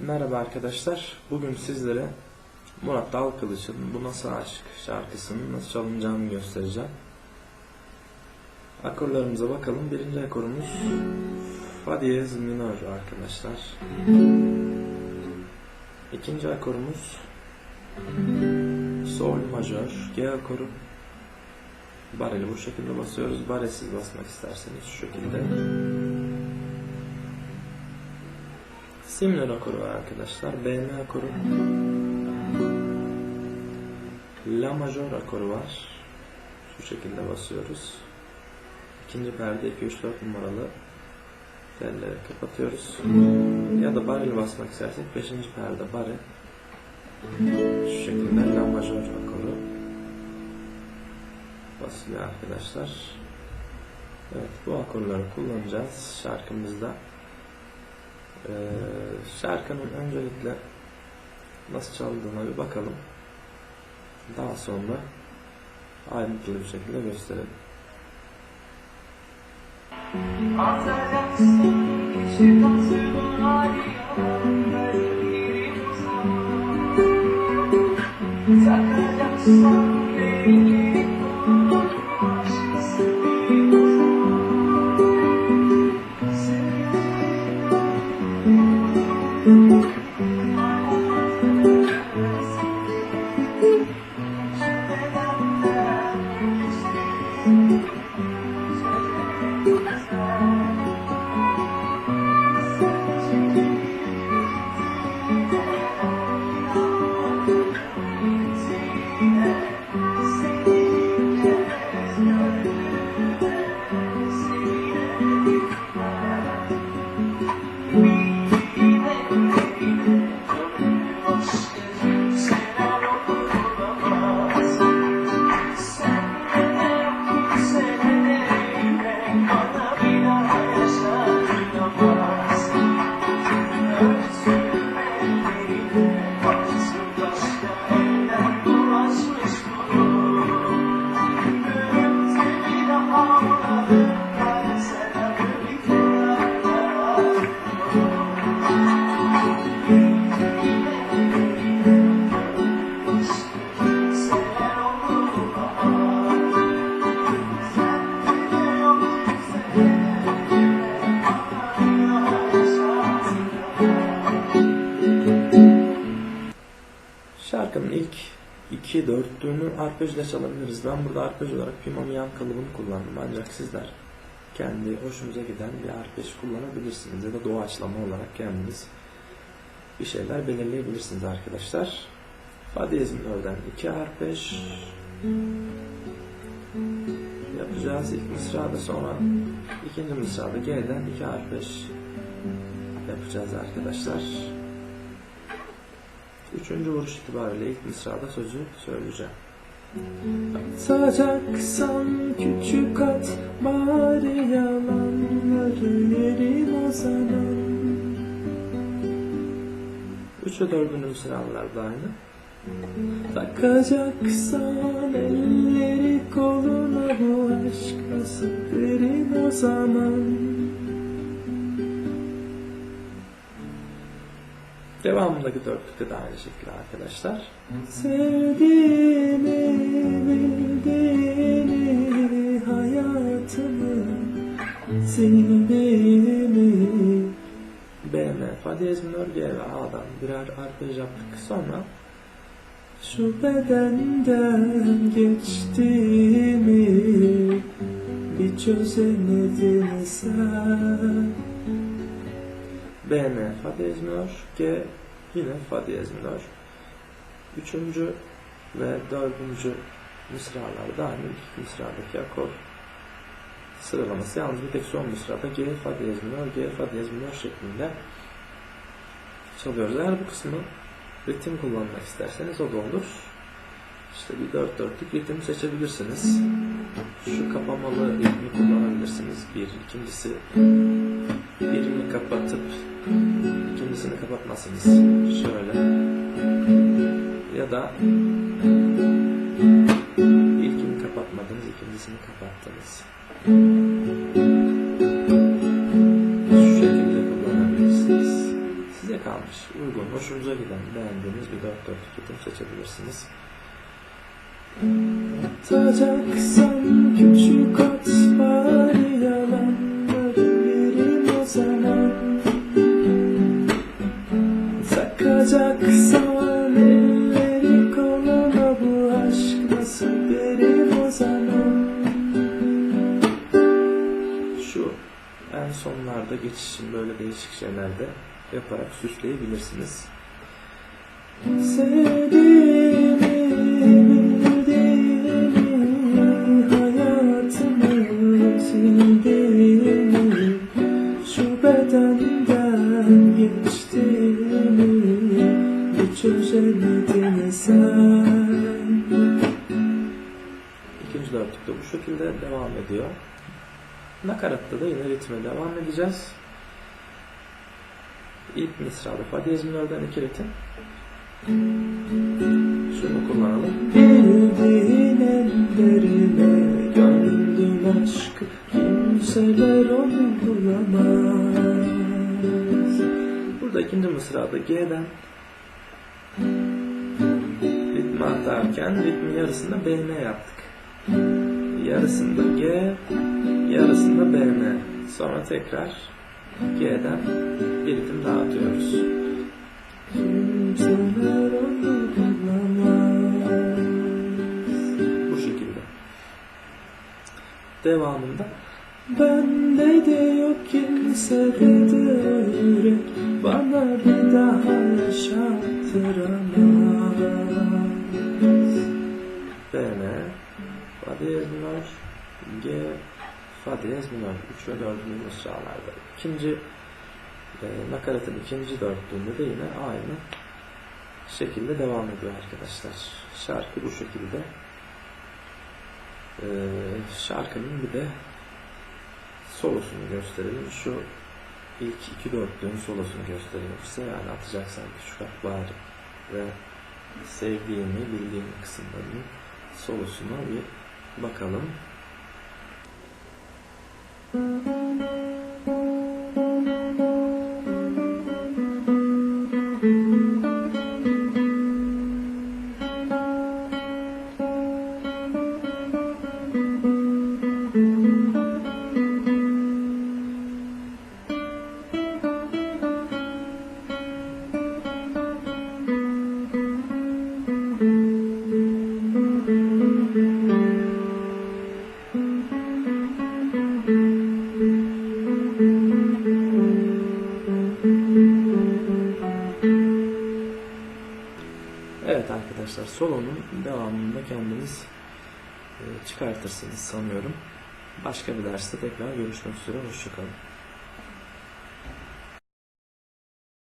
Merhaba arkadaşlar. Bugün sizlere Murat Dalkılıç'ın Bu Nasıl Aşk şarkısının nasıl çalınacağını göstereceğim. Akorlarımıza bakalım. Birinci akorumuz Fa diyez minör arkadaşlar. İkinci akorumuz Sol majör. G akoru. Bareli bu şekilde basıyoruz. Baresiz basmak isterseniz şu şekilde. Si minör akoru arkadaşlar. BM akoru. La majör akoru var. Şu şekilde basıyoruz. İkinci perde 2 3 4 numaralı telleri kapatıyoruz. Ya da barel basmak istersek 5. perde bare. Şu şekilde la majör akoru basılıyor arkadaşlar. Evet bu akorları kullanacağız şarkımızda. Ee, şarkının öncelikle nasıl çaldığına bir bakalım. Daha sonra ayrıntılı bir şekilde gösterelim. Şarkının ilk iki dörtlüğünü arpejle çalabiliriz. Ben burada arpej olarak Pimamiyan kalıbını kullandım. Ancak sizler kendi hoşunuza giden bir arpej kullanabilirsiniz. Ya da doğaçlama olarak kendiniz bir şeyler belirleyebilirsiniz arkadaşlar. Fa diyez iki arpej yapacağız. İlk mısrada sonra ikinci mısrada G'den iki arpej yapacağız arkadaşlar. Üçüncü vuruş itibariyle ilk mısrada sözü söyleyeceğim. Atacaksan küçük at bari yalanları yerin o zaman. Üç ve dördüncü mısralar da aynı. Takacaksan elleri koluna bu aşka sıkırın o zaman. Devamındaki dörtlükte de aynı şekilde arkadaşlar. Sevdiğimi, bildiğini, hayatımı, sevdiğimi. B, M, Fa diyez minör, G ve A'dan birer arpej yaptık. Sonra şu bedenden geçtiğimi bir çözemedin sen. B, M, Fa diyez minör, G yine Fa diyez minör. Üçüncü ve dördüncü mısralarda aynı ilk mısradaki akor sıralaması yalnız bir tek son mısrada G, Fa diyez minör, G, Fa diyez minör şeklinde çalıyoruz. Eğer bu kısmı ritim kullanmak isterseniz o da olur. İşte bir dört dörtlük ritim seçebilirsiniz. Şu kapamalı ritmi kullanabilirsiniz. Bir, ikincisi birini kapatıp ikincisini kapatmasınız. Şöyle. Ya da ilkini kapatmadınız, ikincisini kapattınız. Şu şekilde kullanabilirsiniz. Size kalmış. uygun, hoşunuza giden, beğendiğiniz bir 4 dörtlük ritim seçebilirsiniz. Atacaksam küçük sonlarda geçişin böyle değişik şeyler de yaparak süsleyebilirsiniz. İkinci dörtlük de bu şekilde devam ediyor. Nakaratta da yine ritme devam edeceğiz. İlk mısrada fa diyez minörden iki ritim. Şunu kullanalım. Bildiğin ellerine gönlün aşkı kimseler onu bulamaz. Burada ikinci mısrada G'den ritmi atarken ritmin yarısında BN yaptık. Yarısında G, yarısında BN. Sonra tekrar G'den bir ritim daha atıyoruz. Bu şekilde. Devamında Bende de yok kimsede de yürek Bana bir daha yaşattıramaz Fa diyez minör G Fa diyez minör 3 ve 4. mısralarda. İkinci e, nakaratın ikinci dörtlüğünde de yine aynı şekilde devam ediyor arkadaşlar. Şarkı bu şekilde. E, şarkının bir de solosunu gösterelim. Şu ilk iki dörtlüğün solosunu gösterelim size. Yani atacaksan küçük at bari ve sevdiğimi bildiğim kısımlarının solosuna bir bakalım. Evet arkadaşlar solonun devamında kendiniz e, çıkartırsınız sanıyorum. Başka bir derste tekrar görüşmek üzere. Hoşçakalın.